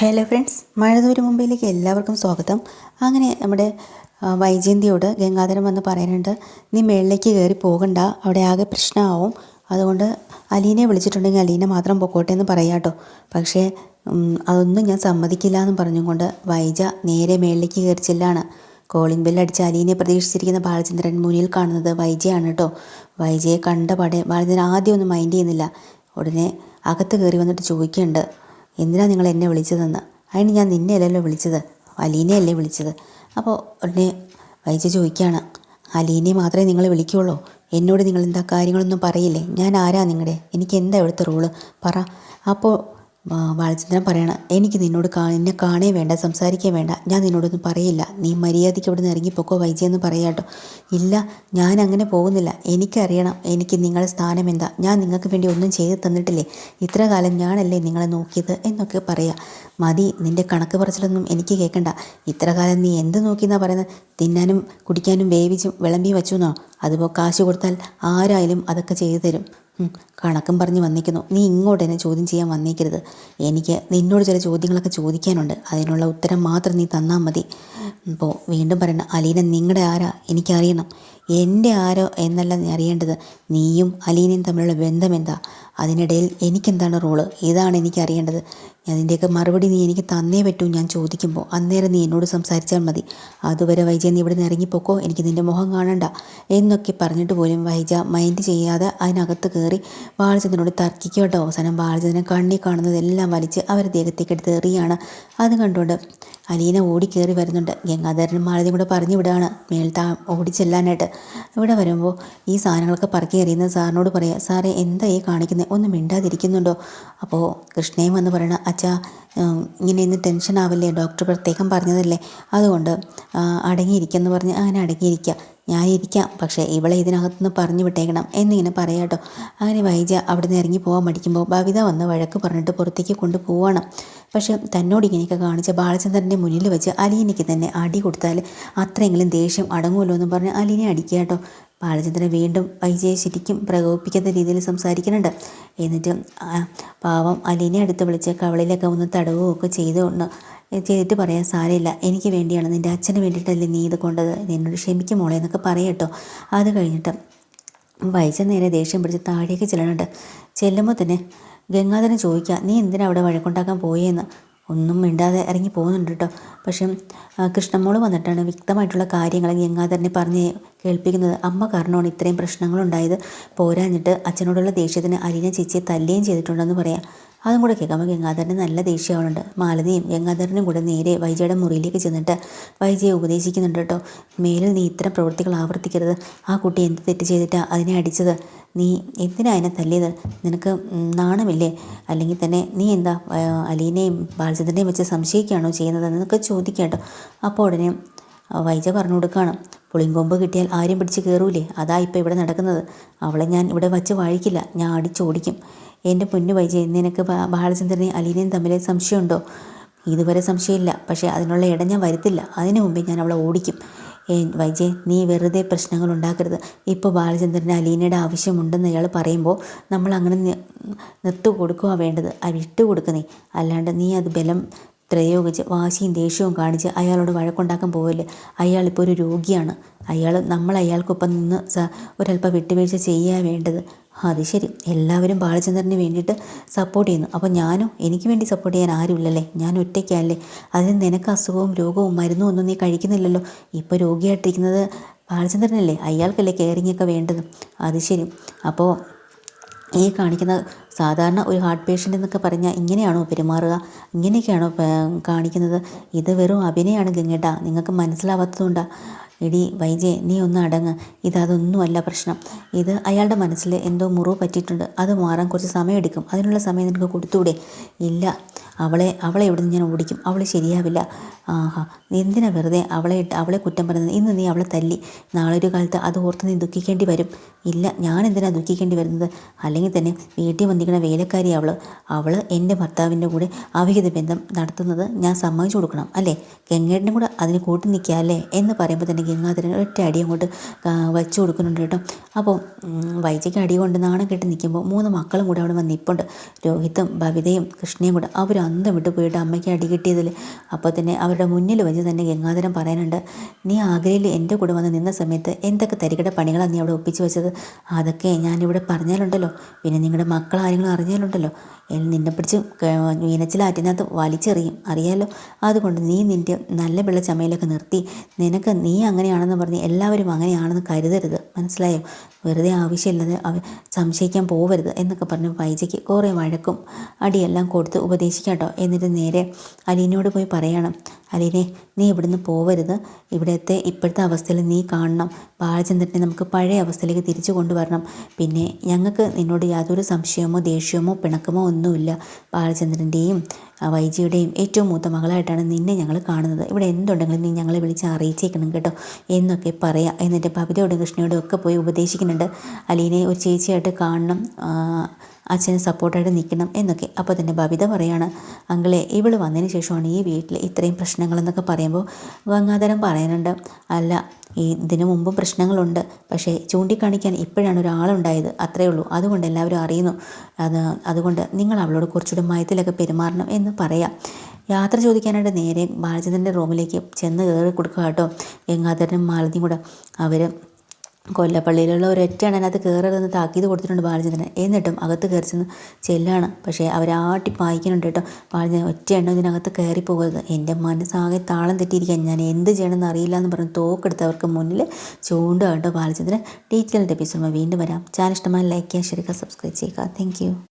Hello friends മഴതൂര് മുമ്പിലേക്ക് എല്ലാവർക്കും സ്വാഗതം. അങ്ങനെ നമ്മുടെ വൈജയന്തിയോട് ഗംഗാധരൻ വന്ന് പറയുന്നുണ്ട് നീ മേളിലേക്ക് കയറി പോകണ്ട അവിടെ ആകെ പ്രശ്നമാവും. അതുകൊണ്ട് അലീനെ വിളിച്ചിട്ടുണ്ടെങ്കിൽ അലീനെ മാത്രം പൊക്കോട്ടെ എന്ന് പറയാം കേട്ടോ. പക്ഷേ അതൊന്നും ഞാൻ സമ്മതിക്കില്ല എന്ന് പറഞ്ഞുകൊണ്ട് വൈജ നേരെ മേളിലേക്ക് കയറി ചെല്ലാണ്. കോളിംഗ് ബെല്ലടിച്ച് അലീനെ പ്രതീക്ഷിച്ചിരിക്കുന്ന ബാലചന്ദ്രൻ മുന്നിൽ കാണുന്നത് വൈജയാണ് കേട്ടോ. വൈജയെ കണ്ട പാടെ ബാലചന്ദ്രൻ ആദ്യം ഒന്നും മൈൻഡ് ചെയ്യുന്നില്ല. ഉടനെ അകത്ത് കയറി വന്നിട്ട് ചോദിക്കുന്നുണ്ട് എന്തിനാ നിങ്ങൾ എന്നെ വിളിച്ചതെന്ന്? അതിന് ഞാൻ നിന്നെ അല്ലല്ലോ വിളിച്ചത്. അലീനയല്ലേ വിളിച്ചത്. അപ്പോൾ ഉടനെ വൈജ ചോദിക്കുകയാണ് അലീനെ മാത്രമേ നിങ്ങൾ വിളിക്കുകയുള്ളൂ എന്നോട് നിങ്ങൾ എന്താ കാര്യങ്ങളൊന്നും പറയില്ലേ? ഞാൻ ആരാ നിങ്ങളുടെ എനിക്ക് എന്താ ഇവിടുത്തെ റൂൾ? പറ. അപ്പോൾ ബാലചന്ദ്രൻ പറയണം എനിക്ക് നിന്നോട് കാ എന്നെ കാണേ വേണ്ട സംസാരിക്കേ വേണ്ട. ഞാൻ നിന്നോടൊന്നും പറയില്ല. നീ മര്യാദയ്ക്ക് ഇവിടെ നിന്ന് ഇറങ്ങിപ്പോക്കോ വൈജയെന്ന് പറയാട്ടോ ഇല്ല ഞാൻ അങ്ങനെ പോകുന്നില്ല. എനിക്കറിയണം എനിക്ക് നിങ്ങളുടെ സ്ഥാനം എന്താ. ഞാൻ നിങ്ങൾക്ക് വേണ്ടി ഒന്നും ചെയ്ത് തന്നിട്ടില്ലേ. ഇത്ര കാലം ഞാനല്ലേ നിങ്ങളെ നോക്കിയത്? എന്നൊക്കെ പറയാം. മതി നിന്റെ കണക്ക് പറച്ചിലൊന്നും എനിക്ക് കേൾക്കണ്ട. ഇത്ര കാലം നീ എന്ത് നോക്കിയെന്നാ പറയുന്നത്? തിന്നാനും കുടിക്കാനും വേവിച്ചും വിളമ്പി വെച്ചു എന്നോ അതിപ്പോൾ കാശ് കൊടുത്താൽ ആരായാലും അതൊക്കെ ചെയ്തു തരും. കണക്കും പറഞ്ഞ് വന്നിരിക്കുന്നു. നീ ഇങ്ങോട്ട് എന്നെ ചോദ്യം ചെയ്യാൻ വന്നേക്കരുത്. എനിക്ക് നിന്നോട് ചില ചോദ്യങ്ങളൊക്കെ ചോദിക്കാനുണ്ട്. അതിനുള്ള ഉത്തരം മാത്രം നീ തന്നാൽ മതി. ഇപ്പോൾ വീണ്ടും പറയണം. അലീന നിങ്ങളുടെ ആരാ? എനിക്കറിയണം. എന്റെ ആരോ എന്നല്ല നീ അറിയേണ്ടത്. നീയും അലീനയും തമ്മിലുള്ള ബന്ധം എന്താ? അതിനിടയിൽ എനിക്കെന്താണ് റോൾ? ഇതാണ് എനിക്ക് അറിയേണ്ടത് അതിന്റെയൊക്കെ മറുപടി നീ എനിക്ക് തന്നേ പറ്റൂ ഞാൻ ചോദിക്കുമ്പോൾ അന്നേരം നീ എന്നോട് സംസാരിച്ചാൽ മതി. അതുവരെ വൈജ നീ ഇവിടെ നിന്ന് ഇറങ്ങിപ്പോക്കോ എനിക്ക് നിന്റെ മുഖം കാണണ്ട എന്നൊക്കെ പറഞ്ഞിട്ട് പോലും വൈജ മൈൻഡ് ചെയ്യാതെ അതിനകത്ത് കയറി ബാലചന്ദ്രനോട് തർക്കിക്കോട്ടോ അവസാനം ബാലചന്ദ്രൻ കണ്ണി കാണുന്നതെല്ലാം വലിച്ച് അവരെ ദേഹത്തേക്ക് എടുത്ത് എറിയാണ്. അത് കണ്ടുകൊണ്ട് അലീന ഓടിക്കേറി വരുന്നുണ്ട്. ഗംഗാധരനും മാലതിയും കൂടെ പറഞ്ഞു വിടുകയാണ് മേൽത്താ ഓടി ചെല്ലാനായിട്ട്. ഇവിടെ വരുമ്പോൾ ഈ സാധനങ്ങളൊക്കെ പറക്കി എറിയുന്ന സാറിനോട് പറയുക സാറേ എന്താ ഈ കാണിക്കുന്നത് ഒന്ന് മിണ്ടാതിരിക്കുന്നുണ്ടോ? അപ്പോൾ കൃഷ്ണയും വന്ന് പറയണ ഉം, ഇങ്ങനെ ഇന്ന് ടെൻഷൻ ആവില്ലേ? ഡോക്ടർ പ്രത്യേകം പറഞ്ഞതല്ലേ? അതുകൊണ്ട് അടങ്ങിയിരിക്കുമെന്ന് പറഞ്ഞ് അങ്ങനെ അടങ്ങിയിരിക്കുക ഞാനിരിക്കാം പക്ഷേ ഇവളെ ഇതിനകത്തുനിന്ന് പറഞ്ഞു വിട്ടേക്കണം എന്നിങ്ങനെ പറയാട്ടോ. അങ്ങനെ വൈജ അവിടെ നിന്ന് ഇറങ്ങി പോകാൻ മടിക്കുമ്പോൾ ഭവിത വന്ന് വഴക്ക് പറഞ്ഞിട്ട് പുറത്തേക്ക് കൊണ്ടുപോവാണ് പക്ഷേ തന്നോട് ഇങ്ങനെയൊക്കെ കാണിച്ച ബാലചന്ദ്രന്റെ മുന്നിൽ വെച്ച് അലീനയ്ക്ക് തന്നെ അടി കൊടുത്താൽ അത്രയെങ്കിലും ദേഷ്യം അടങ്ങുമല്ലോ എന്ന് പറഞ്ഞ് അലീനെ അടിക്കുക കേട്ടോ. ബാലചന്ദ്രൻ വീണ്ടും വൈജയെ ശരിക്കും പ്രകോപിപ്പിക്കുന്ന രീതിയിൽ സംസാരിക്കുന്നുണ്ട്. എന്നിട്ട് പാവം അലീനെ അടുത്ത് വിളിച്ച് കവളിലൊക്കെ ഒന്ന് തടവുകയൊക്കെ ചെയ്തുകൊണ്ട് ചെയ്തിട്ട് പറയാൻ സാരമില്ല. എനിക്ക് വേണ്ടിയാണ് നിന്റെ അച്ഛന് വേണ്ടിയിട്ടല്ലേ നീ ഇത് കൊണ്ടത്. നിന്നോട് ക്ഷമിക്കും മോളെ എന്നൊക്കെ പറയട്ടോ അത് കഴിഞ്ഞിട്ട് വൈജ നേരെ ദേഷ്യം പിടിച്ച് താഴേക്ക് ചെല്ലണുണ്ട് ചെല്ലുമ്പോൾ തന്നെ ഗംഗാധരൻ ചോദിക്കുക നീ എന്തിനാ അവിടെ വഴക്കുണ്ടാക്കാൻ പോയേന്ന്? ഒന്നും മിണ്ടാതെ ഇറങ്ങി പോകുന്നുണ്ട് കേട്ടോ പക്ഷേ കൃഷ്ണമോൾ വന്നിട്ടാണ് വ്യക്തമായിട്ടുള്ള കാര്യങ്ങൾ ഗംഗാധരനെ പറഞ്ഞ് കേൾപ്പിക്കുന്നത്. അമ്മ കാരണമാണ് ഇത്രയും പ്രശ്നങ്ങളുണ്ടായത്. പോരാഞ്ഞിട്ട് അച്ഛനോടുള്ള ദേഷ്യത്തിന് അലീന ചേച്ചിയെ തല്ലുകയും ചെയ്തിട്ടുണ്ടെന്ന് പറയാം. അതും കൂടെ കേൾക്കുമ്പോൾ ഗംഗാധരന് നല്ല ദേഷ്യമാവുന്നുണ്ട്. മാലതിയും ഗംഗാധരനും കൂടെ നേരെ വൈജയുടെ മുറിയിലേക്ക് ചെന്നിട്ട് വൈജയെ ഉപദേശിക്കുന്നുണ്ട് കേട്ടോ. മേലിൽ നീ ഇത്തരം പ്രവൃത്തികൾ ആവർത്തിക്കരുത്. ആ കുട്ടി എന്ത് തെറ്റ് ചെയ്തിട്ടാണ് അതിനെ അടിച്ചത്? നീ എന്തിനാ അതിനെ തല്ലിയത്? നിനക്ക് നാണമില്ലേ? അല്ലെങ്കിൽ തന്നെ നീ എന്താ അലീനെയും ബാലചന്ദ്രനെയും വെച്ച് സംശയിക്കുകയാണോ ചെയ്യുന്നത്? എന്നൊക്കെ ചോദിക്കാം കേട്ടോ. അപ്പോൾ ഉടനെ വൈജ പറഞ്ഞു കൊടുക്കുകയാണ്. പുളിങ്കൊമ്പ് കിട്ടിയാൽ ആരും പിടിച്ച് കയറൂലേ? അതാ ഇപ്പോൾ ഇവിടെ നടക്കുന്നത്. അവളെ ഞാൻ ഇവിടെ വച്ച് വാഴിക്കില്ല. ഞാൻ അടിച്ചോടിക്കും. എന്റെ പൊന്നു വൈജ നിനക്ക് ബാലചന്ദ്രനെ അലീനയും തമ്മിൽ സംശയമുണ്ടോ? ഇതുവരെ സംശയമില്ല. പക്ഷേ അതിനുള്ള ഇടം ഞാൻ വരുത്തില്ല. അതിനു മുമ്പേ ഞാൻ അവളെ ഓടിക്കും. ഏ വൈജയ് നീ വെറുതെ പ്രശ്നങ്ങൾ ഉണ്ടാക്കരുത്. ഇപ്പോൾ ബാലചന്ദ്രന് അലീനയുടെ ആവശ്യമുണ്ടെന്ന് അയാൾ പറയുമ്പോൾ നമ്മൾ അങ്ങനെ നിർത്തു കൊടുക്കുക വേണ്ടത്. വിട്ടു കൊടുക്കുന്നേ അല്ലാണ്ട് നീ അത് ബലം പ്രയോഗിച്ച് വാശിയും ദേഷ്യവും കാണിച്ച് അയാളോട് വഴക്കുണ്ടാക്കാൻ പോവില്ല. അയാൾ ഇപ്പോൾ ഒരു രോഗിയാണ്. അയാൾ നമ്മൾ അയാൾക്കൊപ്പം നിന്ന് ഒരല്പം വിട്ടുവീഴ്ച ചെയ്യുക വേണ്ടത്. അത് ശരി. എല്ലാവരും ബാലചന്ദ്രന് വേണ്ടിയിട്ട് സപ്പോർട്ട് ചെയ്യുന്നു. അപ്പോൾ ഞാനും എനിക്ക് വേണ്ടി സപ്പോർട്ട് ചെയ്യാൻ ആരുമില്ലല്ലേ? ഞാൻ ഒറ്റയ്ക്കല്ലേ? അതിന് നിനക്ക് അസുഖവും രോഗവും മരുന്നും ഒന്നും നീ കഴിക്കുന്നില്ലല്ലോ. ഇപ്പോൾ രോഗിയായിട്ടിരിക്കുന്നത് ബാലചന്ദ്രനല്ലേ? അയാൾക്കല്ലേ കെയറിങ് ഒക്കെ വേണ്ടത്? അത് ശരി. അപ്പോൾ ഈ കാണിക്കുന്ന സാധാരണ ഒരു ഹാർട്ട് പേഷ്യന്റ് എന്നൊക്കെ പറഞ്ഞാൽ ഇങ്ങനെയാണോ പെരുമാറുക? ഇങ്ങനെയൊക്കെയാണോ കാണിക്കുന്നത്? ഇത് വെറും അഭിനയമാണ് ഗംഗേട്ട. നിങ്ങൾക്ക് മനസ്സിലാവാത്തതുകൊണ്ടാ. എടി വൈജയ് നീ ഒന്ന് അടങ്ങ്. ഇത് അതൊന്നുമല്ല പ്രശ്നം. ഇത് അയാളുടെ മനസ്സിൽ എന്തോ മുറിവ് പറ്റിയിട്ടുണ്ട്. അത് മാറാൻ കുറച്ച് സമയമെടുക്കും. അതിനുള്ള സമയം നിനക്ക് കൊടുത്തൂടെ ഇല്ല. അവളെ അവളെ ഇവിടെ നിന്ന് ഞാൻ ഓടിക്കും. അവൾ ശരിയാവില്ല. ആഹാ നീ എന്തിനാ വെറുതെ അവളെ ഇട്ട് അവളെ കുറ്റം പറയുന്നത്? ഇന്ന് നീ അവളെ തല്ലി. നാളെ ഒരു കാലത്ത് അത് ഓർത്ത് നീ ദുഃഖിക്കേണ്ടി വരും. ഇല്ല ഞാൻ എന്തിനാ ദുഃഖിക്കേണ്ടി വരുന്നത്? അല്ലെങ്കിൽ തന്നെ വീട്ടിൽ വന്നിരിക്കുന്ന വേലക്കാരി അവൾ അവൾ എന്റെ ഭർത്താവിന്റെ കൂടെ അവിഹിത ബന്ധം നടത്തുന്നത് ഞാൻ സമ്മതിച്ചു കൊടുക്കണം അല്ലേ? ഗംഗേട്ടനും കൂടെ അതിന് കൂട്ടി നിൽക്കുക അല്ലേ? എന്ന് പറയുമ്പോൾ തന്നെ ഗംഗാധരൻ ഒറ്റ അടി അങ്ങോട്ട് വച്ചു കൊടുക്കുന്നുണ്ട് കേട്ടോ. അപ്പോൾ വൈജയ്ക്ക് അടി കൊണ്ട് നാണം കെട്ടി നിൽക്കുമ്പോൾ മൂന്ന് മക്കളും കൂടെ അവിടെ വന്ന് നിൽപ്പുണ്ട് രോഹിത്തും ഭവിതയും കൃഷ്ണയും കൂടെ അവർ അന്തം വിട്ട് പോയിട്ട് അമ്മയ്ക്ക് അടി കിട്ടിയതിൽ അപ്പോൾ തന്നെ അവരുടെ മുന്നിൽ വെച്ച് തന്നെ ഗംഗാധരൻ പറയാനുണ്ട് നീ ആഗ്രയിൽ എന്റെ കൂടെ വന്ന് നിന്ന സമയത്ത് എന്തൊക്കെ തരികട പണികളാണ് നീ അവിടെ ഒപ്പിച്ച് വെച്ചത്? അതൊക്കെ ഞാനിവിടെ പറഞ്ഞാലുണ്ടല്ലോ. പിന്നെ നിങ്ങളുടെ മക്കൾ ആരെങ്കിലും അറിഞ്ഞാലുണ്ടല്ലോ. നിന്നെ പിടിച്ച് മീനച്ചിലാറ്റിനകത്ത് വലിച്ചെറിയും. അറിയാലോ? അതുകൊണ്ട് നീ നിന്റെ നല്ല വെള്ള ചമയിലൊക്കെ നിർത്തി. നിനക്ക് നീ അങ്ങനെയാണെന്ന് പറഞ്ഞ് എല്ലാവരും അങ്ങനെയാണെന്ന് കരുതരുത്. മനസ്സിലായോ? വെറുതെ ആവശ്യമില്ലാതെ അവ സംശയിക്കാൻ പോവരുത് എന്നൊക്കെ പറഞ്ഞ് വൈജയ്ക്ക് കുറേ വഴക്കും അടിയെല്ലാം കൊടുത്ത് ഉപദേശിക്കാം കേട്ടോ. എന്നിട്ട് നേരെ അലീനോട് പോയി പറയണം. അലീനെ നീ ഇവിടുന്ന് പോവരുത്. ഇവിടുത്തെ ഇപ്പോഴത്തെ അവസ്ഥയിൽ നീ കാണണം. ബാലചന്ദ്രനെ നമുക്ക് പഴയ അവസ്ഥയിലേക്ക് തിരിച്ചു കൊണ്ടുവരണം. പിന്നെ ഞങ്ങൾക്ക് നിന്നോട് യാതൊരു സംശയമോ ദേഷ്യമോ പിണക്കമോ ഒന്നുമില്ല. ബാലചന്ദ്രന്റെയും വൈജിയുടെയും ഏറ്റവും മൂത്ത മകളായിട്ടാണ് നിന്നെ ഞങ്ങൾ കാണുന്നത്. ഇവിടെ എന്തുണ്ടെങ്കിലും നീ ഞങ്ങളെ വിളിച്ച് അറിയിച്ചേക്കണം കേട്ടോ. എന്നൊക്കെ പറയാം. എന്നിട്ട് ഭവിതയോടും കൃഷ്ണയോടും ഒക്കെ പോയി ഉപദേശിക്കുന്നുണ്ട്. അലീനെ ഒരു ചേച്ചിയായിട്ട് കാണണം. അച്ഛന് സപ്പോർട്ടായിട്ട് നിൽക്കണം എന്നൊക്കെ. അപ്പോൾ തന്നെ ബബിത പറയാണ് അങ്കിളെ ഇവൾ വന്നതിന് ശേഷമാണ് ഈ വീട്ടിൽ ഇത്രയും പ്രശ്നങ്ങളെന്നൊക്കെ പറയുമ്പോൾ ഗംഗാധരം പറയുന്നുണ്ട് അല്ല ഇതിനു മുമ്പും പ്രശ്നങ്ങളുണ്ട്. പക്ഷേ ചൂണ്ടിക്കാണിക്കാൻ ഇപ്പോഴാണ് ഒരാളുണ്ടായത്. അത്രയേ ഉള്ളൂ. അതുകൊണ്ട് എല്ലാവരും അറിയുന്നു. അത് അതുകൊണ്ട് നിങ്ങൾ അവളോട് കുറച്ചുകൂടി മയത്തിലൊക്കെ പെരുമാറണം എന്ന് പറയാം. യാത്ര ചോദിക്കാനായിട്ട് നേരെ ബാലചന്ദ്രന്റെ റൂമിലേക്ക് ചെന്ന് കയറി കൊടുക്കുക കേട്ടോ. ഗംഗാധരനും മാലതിയും കൂടെ. അവർ കൊല്ലപ്പള്ളിയിലുള്ള ഒരൊറ്റ അണ്ണനകത്ത് കയറരുതെന്ന് താക്കീത് കൊടുത്തിട്ടുണ്ട് ബാലചന്ദ്രൻ എന്നിട്ടും അകത്ത് കയറി ചെന്ന് ചെല്ലാണ്. പക്ഷേ അവരാട്ടി പായിക്കുന്നുണ്ട് കേട്ടോ. ബാലചന്ദ്രൻ ഒറ്റ എണ്ണം ഇതിനകത്ത് കയറി പോകരുത് എന്റെ മനസ്സാകെ താളം തെറ്റിയിരിക്കാൻ ഞാൻ എന്ത് ചെയ്യണമെന്ന് അറിയില്ല എന്ന് പറഞ്ഞ് തോക്കെടുത്ത് അവർക്ക് മുന്നിൽ ചൂണ്ടുക കേട്ടോ ബാലചന്ദ്രൻ. ഡീറ്റെയിൽഡ് എപ്പിസോഡ് വീണ്ടും വരാം. ചാനൽ ഇഷ്ടമായി ലൈക്ക് ചെയ്യുക ഷെയർ സബ്സ്ക്രൈബ് ചെയ്യുക. താങ്ക്